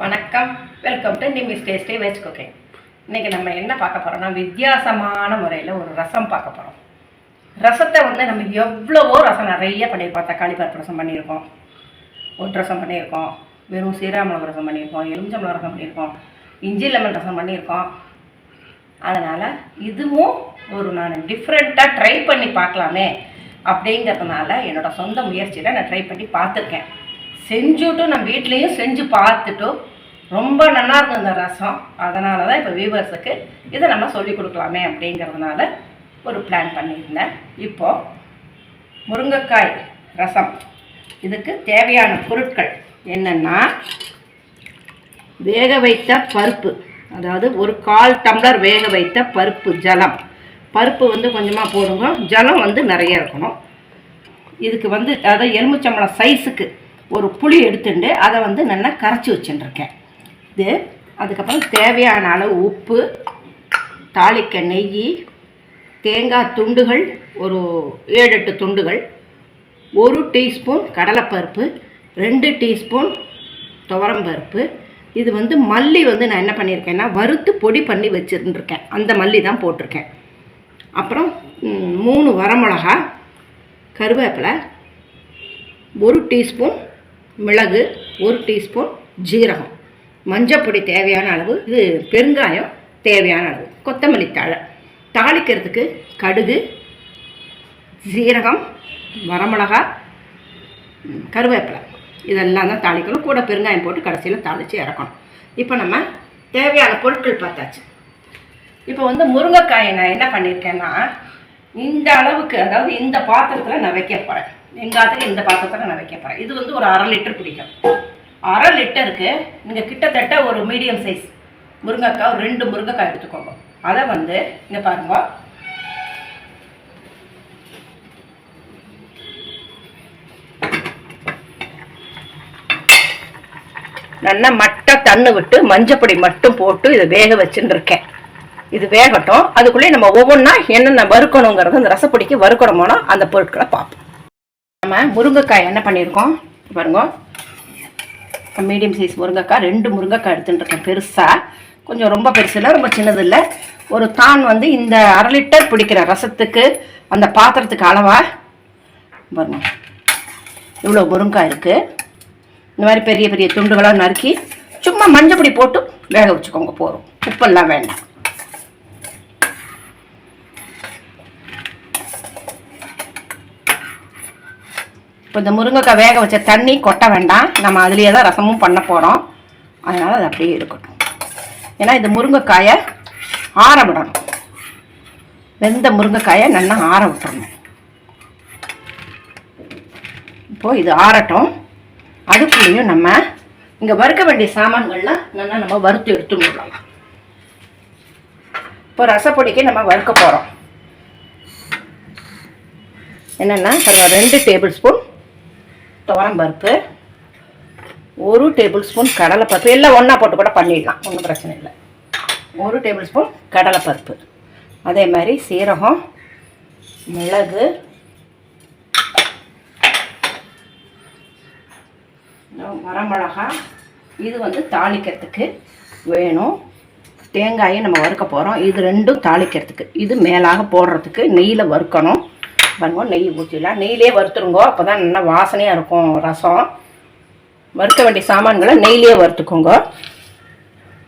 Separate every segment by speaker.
Speaker 1: வணக்கம். Welcome to நிமிஸ் taste veg cooking இன்றைக்கி நம்ம என்ன பார்க்க போகிறோம்னா வித்தியாசமான முறையில் ஒரு ரசம் பார்க்க போகிறோம் ரசத்தை வந்து நம்ம எவ்வளவோ ரசம் நிறைய பண்ணியிருக்கோம். தக்காளி பருப்பு ரசம் பண்ணியிருக்கோம். ஒட்டு ரசம் பண்ணியிருக்கோம். வெறும் சீராமிளகு ரசம் பண்ணியிருக்கோம். எலுமிச்சம்பளம் ரசம் பண்ணியிருக்கோம். இஞ்சி லெமன் ரசம் பண்ணியிருக்கோம். அதனால் இதுவும் ஒரு நான் டிஃப்ரெண்ட்டாக ட்ரை பண்ணி பார்க்கலாமே அப்படிங்கிறதுனால என்னோடய சொந்த முயற்சியில் நான் ட்ரை பண்ணி பார்த்துருக்கேன். செஞ்சுட்டும் நான் வீட்லேயும் செஞ்சு பார்த்துட்டும் ரொம்ப நல்லா இருக்கும் இந்த ரசம். அதனால தான் இப்போ வியூவர்ஸுக்கு இதை நம்ம சொல்லி கொடுக்கலாமே அப்படிங்கிறதுனால ஒரு பிளான் பண்ணியிருந்தேன். இப்போது முருங்கைக்காய் ரசம். இதுக்கு தேவையான பொருட்கள் என்னென்னா வேக வைத்த பருப்பு. அதாவது ஒரு கால் டம்ளர் வேக வைத்த பருப்பு ஜலம். பருப்பு வந்து கொஞ்சமாக போடுங்க. ஜலம் வந்து நிறைய இருக்கணும். இதுக்கு வந்து அதாவது எலுமிச்சம்பழம் சைஸுக்கு ஒரு புளி எடுத்துட்டு அதை வந்து நல்லா கரைச்சி வச்சுட்டுருக்கேன். இது அதுக்கப்புறம் தேவையான அளவு உப்பு தாளிக்க நெய் தேங்காய் துண்டுகள் ஒரு ஏழு எட்டு துண்டுகள் ஒரு டீஸ்பூன் கடலைப்பருப்பு ரெண்டு டீஸ்பூன் துவரம்பருப்பு. இது வந்து மல்லி வந்து நான் என்ன பண்ணியிருக்கேன்னா வறுத்து பொடி பண்ணி வச்சுருந்துருக்கேன். அந்த மல்லி தான் போட்டிருக்கேன். அப்புறம் மூணு வரமிளகா கருவேப்பிலை ஒரு டீஸ்பூன் மிளகு ஒரு டீஸ்பூன் ஜீரகம். மஞ்சப்பொடி தேவையான அளவு இது பெருங்காயம் தேவையான அளவு. கொத்தமல்லி தழை. தாளிக்கிறதுக்கு கடுகு ஜீரகம் வரமிளகாய் கருவேப்பிலை. இதெல்லாம் தான் தாளிக்கணும். கூட பெருங்காயம் போட்டு கடைசியில் தாளித்து இறக்கணும். இப்போ நம்ம தேவையான பொருட்கள் பார்த்தாச்சு. இப்போ வந்து முருங்கைக்காயை நான் என்ன பண்ணியிருக்கேன்னா இந்த அளவுக்கு அதாவது இந்த பாத்திரத்தில் நான் வைக்க போகிறேன் வெங்காயத்தில் இந்த பாத்திரத்தில் நான் வைக்க போகிறேன் இது வந்து ஒரு அரை லிட்டர் பிடிக்கும் அரை லிட்டருக்கு நீங்கள் கிட்டத்தட்ட ஒரு மீடியம் சைஸ் முருங்கைக்காய் ஒரு ரெண்டு முருங்கைக்காய் எடுத்துக்கோங்க. அதை வந்து இங்கே பாருங்க. நல்லா மட்டை தண்ணு விட்டு மஞ்சப்பொடி மட்டும் போட்டு இதை வேக வச்சுன்னு இருக்கேன். இது வேகட்டும். அதுக்குள்ளே நம்ம ஒவ்வொன்றா என்னென்ன வறுக்கணுங்கிறது அந்த ரசப்பொடிக்கு வறுக்கணுமோனா அந்த பொருட்களை பார்ப்போம். நம்ம முருங்கைக்காய் என்ன பண்ணியிருக்கோம்? பாருங்க. மீடியம் சைஸ் முருங்கைக்காய் ரெண்டு முருங்கைக்காய் எடுத்துட்டுருக்கேன் பெருசாக கொஞ்சம் ரொம்ப பெருசு இல்லை ரொம்ப சின்னது இல்லை. ஒரு தான் வந்து இந்த அரை லிட்டர் பிடிக்கிற ரசத்துக்கு அந்த பாத்திரத்துக்கு அளவா பாருங்க. இவ்வளோ முருங்காய் இருக்குது இந்த மாதிரி பெரிய பெரிய துண்டுகளாக நறுக்கி சும்மா மஞ்சப்பொடி போட்டு வேக வச்சுக்கோங்க போகிறோம் உப்பெல்லாம் வேண்டாம். இப்போ இந்த முருங்கைக்காய் வேக வச்ச தண்ணி கொட்ட வேண்டாம். நம்ம அதுலேயே தான் ரசமும் பண்ண போகிறோம் அதனால் அது அப்படியே இருக்கட்டும். ஏன்னா இந்த முருங்கைக்காயை ஆற விடணும். வெந்த முருங்கைக்காயை நல்லா ஆற விட்டுறணும். இப்போது இது ஆறட்டும். அதுக்குள்ளேயும் நம்ம இங்கே வறுக்க வேண்டிய சாமான்கள்லாம் நல்லா நம்ம வறுத்து எடுத்து விடலாம் இப்போ ரசப்பொடிக்கு நம்ம வறுக்க போகிறோம் என்னென்னா பாருங்க ரெண்டு டேபிள் ஸ்பூன் துவரம்பருப்பு ஒரு டேபிள் ஸ்பூன் கடலைப்பருப்பு. எல்லாம் ஒன்றா போட்டு கூட பண்ணிடலாம் ஒன்றும் பிரச்சனை இல்லை. ஒரு டேபிள் ஸ்பூன் கடலைப்பருப்பு. அதே மாதிரி சீரகம் மிளகு இன்னும் வரமிளகா. இது வந்து தாளிக்கிறதுக்கு வேணும். தேங்காயை நம்ம வறுக்க போகிறோம் இது ரெண்டும் தாளிக்கிறதுக்கு. இது மேலாக போடுறதுக்கு நெய்யில் வறுக்கணும். பாருங்க நெய் ஊற்றிடலாம் நெய்யிலே வறுத்துருங்கோ அப்போ தான் நல்லா வாசனையாக இருக்கும் ரசம். வறுக்க வேண்டிய சாமான்களை நெய்லேயே வறுத்துக்கோங்க.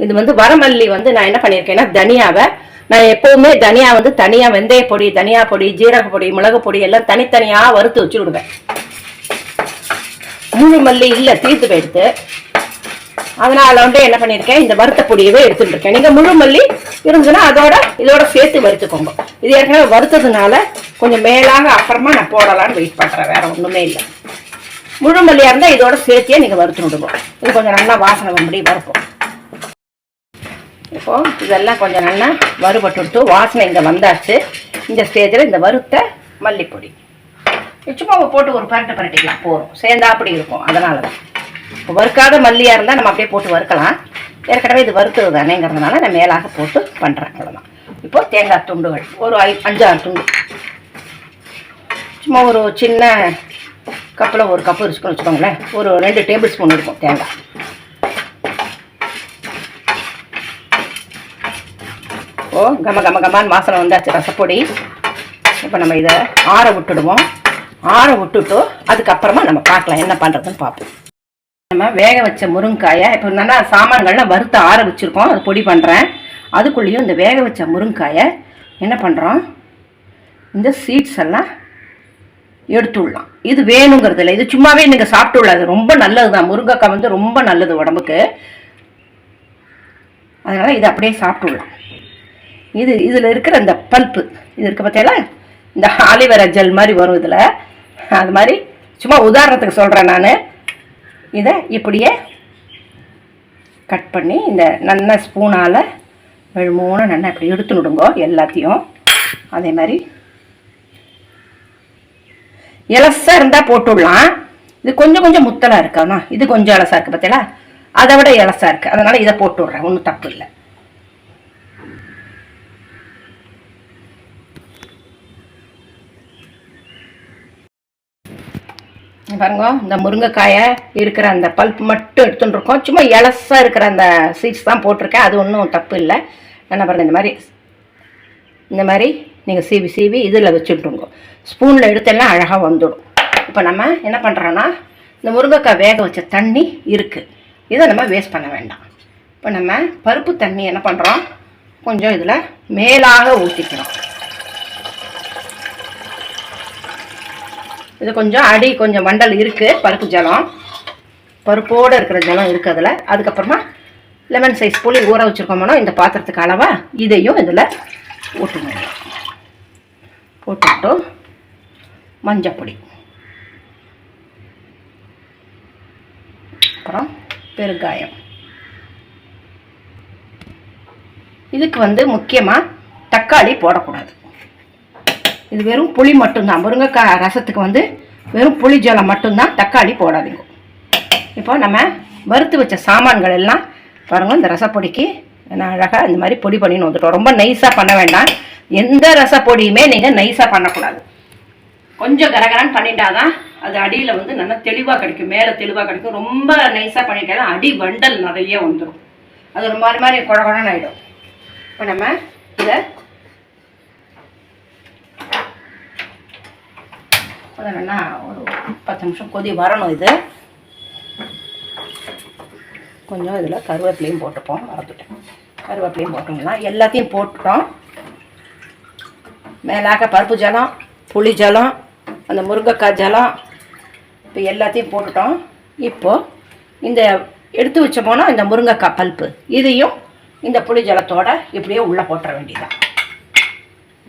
Speaker 1: இது வந்து வரமல்லி வந்து நான் என்ன பண்ணியிருக்கேன்னா தனியாவை நான் எப்போவுமே தனியா வந்து தனியாக வெந்தய பொடி தனியா பொடி ஜீரக பொடி மிளகு பொடி எல்லாம் தனித்தனியாக வறுத்து வச்சு விடுவேன் முழு மல்லி இல்லை தீர்த்து போயிடுத்து அதனால வந்து என்ன பண்ணியிருக்கேன் இந்த வறுத்த பொடியவே எடுத்துட்டு இருக்கேன் நீங்கள் முழு மல்லி இருந்துச்சுன்னா அதோட இதோட சேர்த்து வறுத்துக்கோங்க. இது ஏற்கனவே வறுத்ததுனால கொஞ்சம் மேலாக அப்புறமா நான் போடலான்னு வெயிட் பண்ணுறேன் வேற ஒன்றுமே இல்லை. முழு மல்லியாக இருந்தால் இதோட சேர்த்தியே நீங்கள் வறுத்து விடுவோம் இது கொஞ்சம் நல்லா வாசனை வம்படி வறுப்போம் இப்போ இதெல்லாம் கொஞ்சம் நல்லா வறுபட்டு வாசனை இங்கே வந்தாச்சு. இந்த ஸ்டேஜில் இந்த வறுத்த மல்லிப்பொடி. சும்மா போட்டு ஒரு பரட்டை பரட்டிக்கலாம் போதும். சேர்ந்தா அப்படி இருக்கும். அதனால தான் வறுக்காத மல்லியாக இருந்தால் நம்ம அப்படியே போட்டு வறுக்கலாம். ஏற்கனவே இது வறுத்தது தானேங்கிறதுனால நான் மேலாக போட்டு பண்ணுறேன் அவ்வளோதான் இப்போ தேங்காய் துண்டுகள். ஒரு ஐ அஞ்சாறு துண்டு. சும்மா ஒரு சின்ன கப்பில் ஒரு கப்பு இருக்குன்னு வச்சுக்கோங்களேன். ஒரு ரெண்டு டேபிள் ஸ்பூன் இருக்கும் தேங்காய். ஓ கம கம கமான்னு வாசனை வந்தாச்சு ரசப்பொடி. இப்போ நம்ம இதை ஆற விட்டுடுவோம். ஆற விட்டுட்டு அதுக்கப்புறமா நம்ம பார்க்கலாம் என்ன பண்ணுறதுன்னு பார்ப்போம். நம்ம வேக வச்ச முருங்காயை இப்போ நல்லா சாமான்கள்லாம் வறுத்து ஆற வச்சுருக்கோம். அது பொடி பண்ணுறேன் அதுக்குள்ளேயும் இந்த வேக வச்ச முருங்காயை என்ன பண்ணுறோம் இந்த சீட்ஸ் எல்லாம் எடுத்துடலாம். இது வேணுங்கிறது இல்லை. இது சும்மாவே நீங்கள் சாப்பிட்டுள்ள அது ரொம்ப நல்லது தான் முருங்கைக்காய் வந்து ரொம்ப நல்லது உடம்புக்கு. அதனால் இது அப்படியே சாப்பிட்டுடலாம். இது இதில் இருக்கிற இந்த பல்ப்பு. இது இருக்க பார்த்தீங்களா இந்த ஆலிவேரா ஜெல் மாதிரி வரும் இதில். அது மாதிரி சும்மா உதாரணத்துக்கு சொல்கிறேன் நான். இதை இப்படியே கட் பண்ணி இந்த நல்ல ஸ்பூனால் மூணு நல்லா இப்படி எடுத்து விடுங்கோ எல்லாத்தையும். அதே மாதிரி இலசாக இருந்தால் போட்டுடலாம் இது கொஞ்சம் கொஞ்சம் முத்தலாக இருக்காண்ணா இது கொஞ்சம் இலசாக இருக்குது பார்த்தீங்களா அதை விட இலசாக இருக்குது அதனால் இதை போட்டு விட்றேன். ஒன்றும் தப்பு இல்லை. பாருங்க இந்த முருங்கைக்காயை இருக்கிற அந்த பல்ப் மட்டும் எடுத்துட்டுருக்கோம். சும்மா இலசாக இருக்கிற அந்த சீட்ஸ் தான் போட்டிருக்கேன். அது ஒன்றும் தப்பு இல்லை. என்ன பாருங்க இந்த மாதிரி இந்த மாதிரி நீங்கள் சீவி சீவி இதில் வச்சுட்டுருங்க. ஸ்பூனில் எடுத்தெல்லாம் அழகாக வந்துடும். இப்போ நம்ம என்ன பண்ணுறோன்னா இந்த முருங்கைக்காய் வேக வச்ச தண்ணி இருக்குது இதை நம்ம வேஸ்ட் பண்ண வேண்டாம். இப்போ நம்ம பருப்பு தண்ணி என்ன பண்ணுறோம் கொஞ்சம் இதில் மேலாக ஊற்றிக்கிறோம் இது கொஞ்சம் அடி கொஞ்சம் வண்டல் இருக்குது பருப்பு ஜலம். பருப்போடு இருக்கிற ஜலம் இருக்குது அதில். அதுக்கப்புறமா லெமன் சைஸ் புளி ஊற வச்சுருக்கோம்னா இந்த பாத்திரத்துக்கு அளவாக இதையும் இதில் ஊற்றணும் போட்டுட்டு மஞ்சப்பொடி அப்புறம் பெருங்காயம். இதுக்கு வந்து முக்கியமாக தக்காளி போடக்கூடாது. இது வெறும் புளி மட்டும்தான். முருங்கைக்காய் ரசத்துக்கு வந்து வெறும் புளி ஜலம் மட்டும்தான். தக்காளி போடாதீங்க. இப்போ நம்ம வறுத்து வச்ச சாமான்கள் எல்லாம் பாருங்கள் இந்த ரசப்பொடிக்கு நான் அழகாக இந்த மாதிரி பொடி பண்ணின்னு வந்துட்டோம். ரொம்ப நைஸாக பண்ண வேண்டாம். எந்த ரசப்பொடியுமே நீங்கள் நைஸாக பண்ணக்கூடாது. கொஞ்சம் கரகரான்னு பண்ணிட்டாதான் அது அடியில் வந்து நல்லா தெளிவாக கிடைக்கும். மேலே தெளிவாக கிடைக்கும். ரொம்ப நைஸாக பண்ணிட்டா அடி வண்டல் நிறைய வந்துடும் அது ஒரு மாதிரி மாதிரி குழகுடன் ஆகிடும் இப்போ நம்ம இதை அது ஒரு பத்து நிமிஷம் கொதி வரணும் இது. கொஞ்சம் இதில் கருவேப்பிலையும் போட்டுப்போம் மறந்துட்டேன் கருவேப்பிலையும் போட்டோம்னா எல்லாத்தையும் போட்டுட்டோம். மேலாக பருப்பு ஜலம் புளி ஜலம் அந்த முருங்கைக்காய் ஜலம் இப்போ எல்லாத்தையும் போட்டுட்டோம். இப்போது இந்த எடுத்து வச்சோமோனா இந்த முருங்கைக்காய் பல்ப்பு இதையும் இந்த புளி ஜலத்தோடு இப்படியே உள்ளே போட்டுற வேண்டியதான்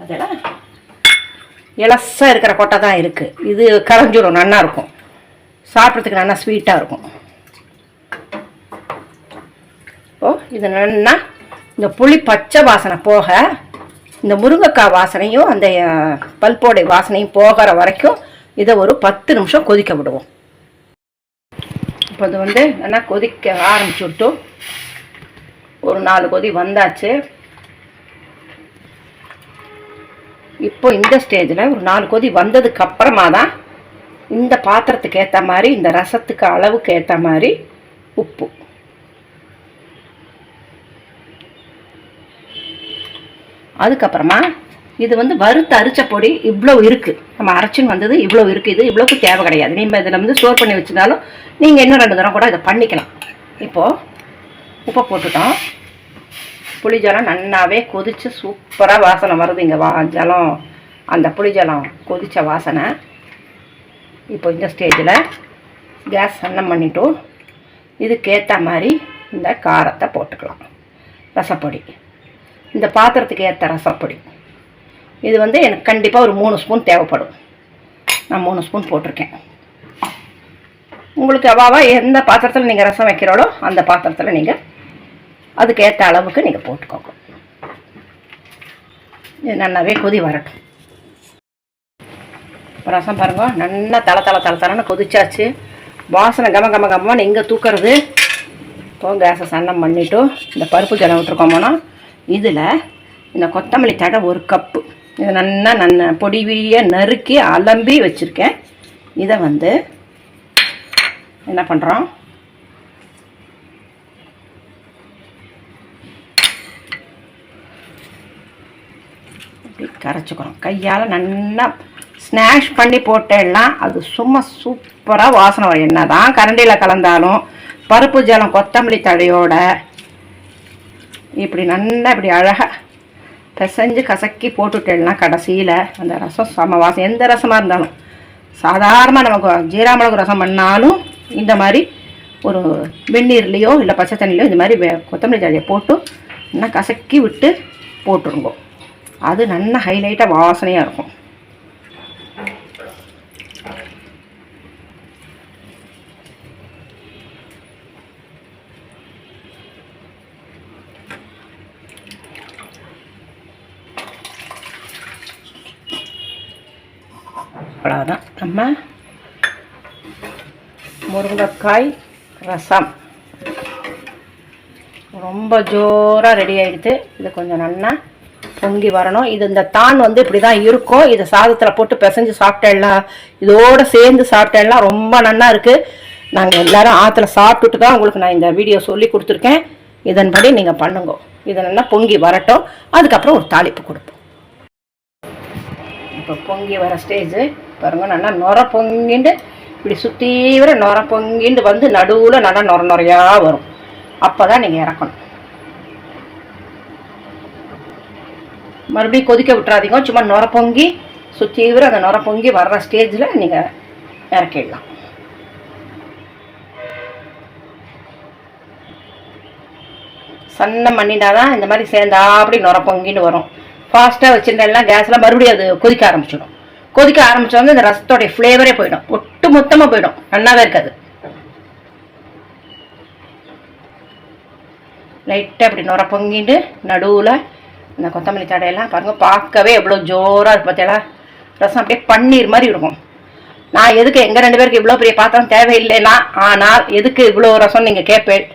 Speaker 1: அதெல்லாம் இலசாக இருக்கிற கொட்டை தான் இருக்குது இது கரைஞ்சிடும் நல்லா இருக்கும். சாப்பிட்றதுக்கு நல்லா ஸ்வீட்டாக இருக்கும். ஓ இது நல்லா இந்த புளி பச்சை வாசனை போக இந்த முருங்கைக்காய் வாசனையும் அந்த பல்போடை வாசனையும் போகிற வரைக்கும் இதை ஒரு பத்து நிமிஷம் கொதிக்க விடுவோம். இப்போ இது வந்து நல்லா கொதிக்க ஆரம்பிச்சு விட்டு ஒரு நாலு கொதி வந்தாச்சு. இப்போ இந்த ஸ்டேஜில் ஒரு நாலு கொதி வந்ததுக்கு அப்புறமா தான் இந்த பாத்திரத்துக்கு ஏற்ற மாதிரி இந்த ரசத்துக்கு அளவுக்கு ஏற்ற மாதிரி உப்பு. அதுக்கப்புறமா இது வந்து வறுத்து அரிச்ச பொடி இவ்வளோ இருக்குது நம்ம அரைச்சின்னு வந்தது இவ்வளோ இருக்குது இது இவ்வளோக்கு தேவை கிடையாது. நீங்கள் இதில் வந்து ஸ்டோர் பண்ணி வச்சிருந்தாலும் நீங்கள் இன்னும் ரெண்டு தரம் கூட இதை பண்ணிக்கலாம். இப்போது உப்பை போட்டுட்டோம். புளி ஜலம் நன்னாவே கொதித்து சூப்பராக வாசனை வருது இங்கே வா ஜலம். அந்த புளி ஜலம் கொதித்த வாசனை. இப்போ இந்த ஸ்டேஜில் கேஸ் சன்னம் பண்ணிவிட்டு இதுக்கேற்ற மாதிரி இந்த காரத்தை போட்டுக்கலாம். ரசப்பொடி. இந்த பாத்திரத்துக்கு ஏற்ற ரசப்பொடி. இது வந்து எனக்கு கண்டிப்பாக ஒரு மூணு ஸ்பூன் தேவைப்படும். நான் மூணு ஸ்பூன் போட்டிருக்கேன். உங்களுக்கு அவாவா எந்த பாத்திரத்தில் நீங்கள் ரசம் வைக்கிறோளோ அந்த பாத்திரத்தில் நீங்கள் அதுக்கு ஏற்ற அளவுக்கு நீங்கள் போட்டுக்கோங்க. இது நல்லாவே கொதி வரட்டும். இப்போ ரசம் பாருங்க நல்லா தலை தலை தலை தலைன்னு கொதிச்சாச்சு. வாசனை கம கம கம்மன்னு எங்கே தூக்கிறது. இப்போ கேஸை சன்னம் பண்ணிவிட்டு இந்த பருப்பு ஜலம் விட்டுருக்கோமோனா இதில் இந்த கொத்தமல்லி தடை ஒரு கப்பு. இதை நல்லா நான் பொடிவிய நறுக்கி அலம்பி வச்சுருக்கேன். இதை வந்து என்ன பண்ணுறோம் இப்படி கரைச்சிக்கிறோம் கையால் நல்லா ஸ்நாஷ் பண்ணி போட்டேன்னா அது சும்மா சூப்பராக வாசனை வரும். என்ன தான் கரண்டியில் கலந்தாலும் பருப்பு ஜலம் கொத்தமல்லி தழையோட இப்படி நல்லா இப்படி அழகாக பிசைஞ்சு கசக்கி போட்டுட்டேன்னா கடைசியில் அந்த ரசம் சம வாசம் எந்த ரசமாக இருந்தாலும் சாதாரணமாக நமக்கு ஜீரா மிளகு ரசம் பண்ணாலும் இந்த மாதிரி ஒரு வெந்நீர்லேயோ இல்லை பச்சை தண்ணிலையோ இந்த மாதிரி வே- கொத்தமல்லி தழையை போட்டு நல்லா கசக்கி விட்டு போட்டுருங்கோ. அது நல்ல ஹைலைட்டாக வாசனையாக இருக்கும். அவ்வளோதான் நம்ம முருங்கைக்காய் ரசம். ரொம்ப ஜோராக ரெடி ஆகிடுது இது கொஞ்சம் நல்லா பொங்கி வரணும். இது இந்த தான் வந்து இப்படி தான் இருக்கும். இதை சாதத்தில் போட்டு பிசைஞ்சு சாப்பிட்டேலாம் இதோடு சேர்ந்து சாப்பிட்டேலாம் ரொம்ப நல்லா இருக்குது நாங்கள் எல்லாரும் ஆற்றுல சாப்பிட்டுட்டு தான் உங்களுக்கு நான் இந்த வீடியோ சொல்லி கொடுத்துருக்கேன். இதன்படி நீங்கள் பண்ணுங்க. இதை நல்லா பொங்கி வரட்டும். அதுக்கப்புறம் ஒரு தாளிப்பு கொடுப்போம். இப்போ பொங்கி வர ஸ்டேஜு பாருங்க நல்லா நுர பொங்கிண்டு இப்படி சுற்றி வர நுர பொங்கிண்டு வந்து நடுவில் நல்லா நுர நுறையாக வரும். அப்போ தான் நீங்கள் இறக்கணும். மறுபடியும் கொதிக்க விட்டுறாதீங்க. சும்மா நுர பொங்கி சுற்றி அந்த நுர பொங்கி வர்ற ஸ்டேஜில் நீங்கள் இறக்கிடலாம். சன்னம் பண்ணிட்டா தான் இந்த மாதிரி சேர்ந்தா அப்படி நுர பொங்கின்னு வரும். ஃபாஸ்ட்டாக வச்சுருந்தேன்னா கேஸில் மறுபடியும் அது கொதிக்க ஆரம்பிச்சிடும். கொதிக்க ஆரம்பித்தோடனே இந்த ரசத்தோடைய ஃப்ளேவரே போயிடும். ஒட்டு மொத்தமாக போயிடும். நல்லாவே இருக்காது. லைட்டாக அப்படி நுர பொங்கிட்டு நடுவில் இந்த கொத்தமல்லி தடையெல்லாம் பாருங்கள் பார்க்கவே எவ்வளோ ஜோராக இருக்கு பார்த்தீங்களா ரசம் அப்படியே பன்னீர் மாதிரி இருக்கும். நான் எதுக்கு எங்கள் ரெண்டு பேருக்கு இவ்வளோ பெரிய பாத்திரம் தேவையில்லைன்னா ஆனால் எதுக்கு இவ்வளோ ரசம் நீங்கள் கேட்பேன்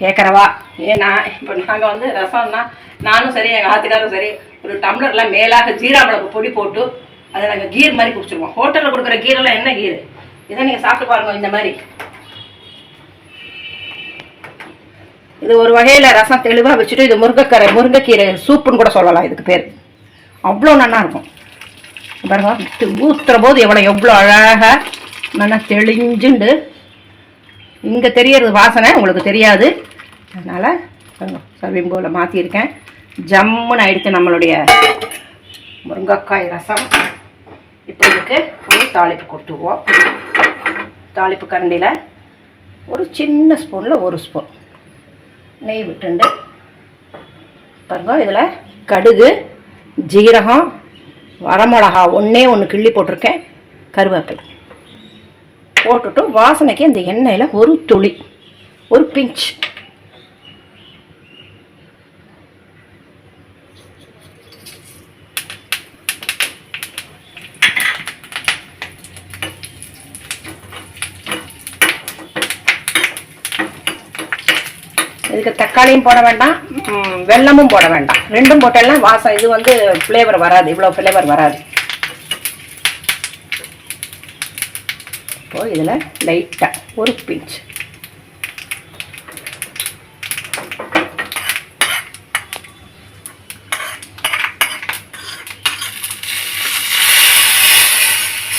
Speaker 1: கேட்குறவா ஏன்னா இப்போ நாங்கள் வந்து ரசம்னா நானும் சரி எங்கள் ஆத்துக்காரும் சரி ஒரு டம்ளரில் மேலாக ஜீரா மிளகு பொடி போட்டு அதை நாங்கள் கீர் மாதிரி குடிச்சிருவோம். ஹோட்டலில் கொடுக்குற கீரெல்லாம் என்ன கீர்? இதை நீங்கள் சாப்பிட்டு பாருங்க இந்த மாதிரி. இது ஒரு வகையில் ரசம் தெளிவாக வச்சுட்டு இது முருங்கைக்கரை முருங்கைக்கீரை சூப்புன்னு கூட சொல்லலாம் இதுக்கு பேர். அவ்வளோ நல்லா இருக்கும். பாருங்க ஊத்துற போது எவ்வளோ எவ்வளோ அழகாக நல்லா தெளிஞ்சுண்டு. இங்கே தெரியறது வாசனை உங்களுக்கு தெரியாது. அதனால் சர்விங் போல மாற்றிருக்கேன் ஜம்முன்னு ஆயிடுச்சு நம்மளுடைய முருங்கைக்காய் ரசம். இப்போ இதுக்கு ஒரு தாளிப்பு கொடுத்துருவோம் தாளிப்பு கரண்டியில் ஒரு சின்ன ஸ்பூனில் ஒரு ஸ்பூன் நெய் விட்டுண்டு. பாருங்க இதில் கடுகு ஜீரகம் வரமிளகா ஒன்றே ஒன்று கிள்ளி போட்டிருக்கேன். கருவேப்பிலை. போட்டுட்டு வாசனைக்கு இந்த எண்ணெயில் ஒரு துளி ஒரு பிஞ்ச். இதுக்கு தக்காளியும் போட வேண்டாம். வெள்ளமும் வெல்லமும் போட வேண்டாம். ரெண்டும் போட்டெல்லாம் வாசம் இது வந்து ஃப்ளேவர் வராது. இவ்வளோ ஃப்ளேவர் வராது. இப்போ இதில் லைட்டாக ஒரு பிஞ்ச்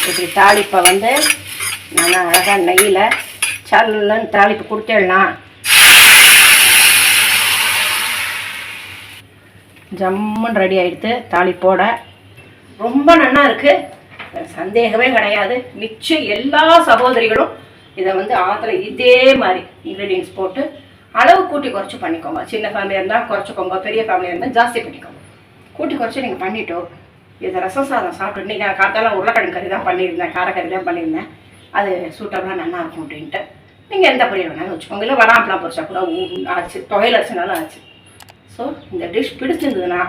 Speaker 1: இப்படி தாளிப்பை வந்து நல்லா அழகாக நெய்யில் சல்லுன்னு தாளிப்பு கொடுத்துடலாம். ஜம்முன்னு ரெடி ஆகிடுத்து தாளிப்போட ரொம்ப நல்லா இருக்குது சந்தேகமே கிடையாது. மிச்சம் எல்லா சகோதரிகளும் இதை வந்து ஆற்றுல இதே மாதிரி இன்க்ரீடியன்ஸ் போட்டு அளவு கூட்டி குறைச்சி பண்ணிக்கோங்க. சின்ன ஃபேமிலியாக இருந்தால் குறைச்சிக்கோங்க பெரிய ஃபேமிலியாக இருந்தால் ஜாஸ்தி பண்ணிக்கோங்க. கூட்டி குறைச்சி நீங்கள் பண்ணிட்டோ இதை ரசம் சாதம் சாப்பிட்டு நீங்கள் காத்தால உருளைக்கிழங்கு கறி தான் பண்ணியிருந்தேன் காரக்கறி தான் பண்ணியிருந்தேன். அது சூட்டபுளாக நல்லா இருக்கும் அப்படின்ட்டு. நீங்கள் எந்த பொரியல் வேணாலும் வச்சுக்கோங்க. இல்லை வராம்பலாம் பொரிச்சா கூட ஆச்சு தொகையில் அரிசினாலும் ஆச்சு. ஸோ இந்த டிஷ் பிடிச்சிருந்ததுன்னா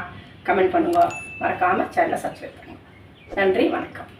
Speaker 1: கமெண்ட் பண்ணுங்க. மறக்காமல் சேனலை சப்ஸ்கிரைப் பண்ணுங்கள் நன்றி வணக்கம்.